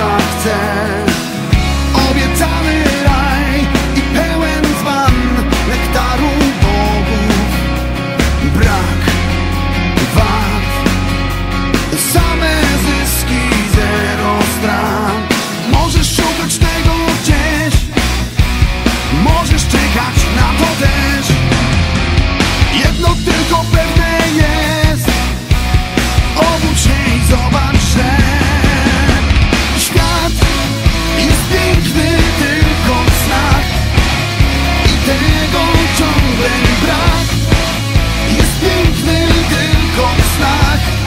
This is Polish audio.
shocked and ciągle brak. Jest piękny tylko w snach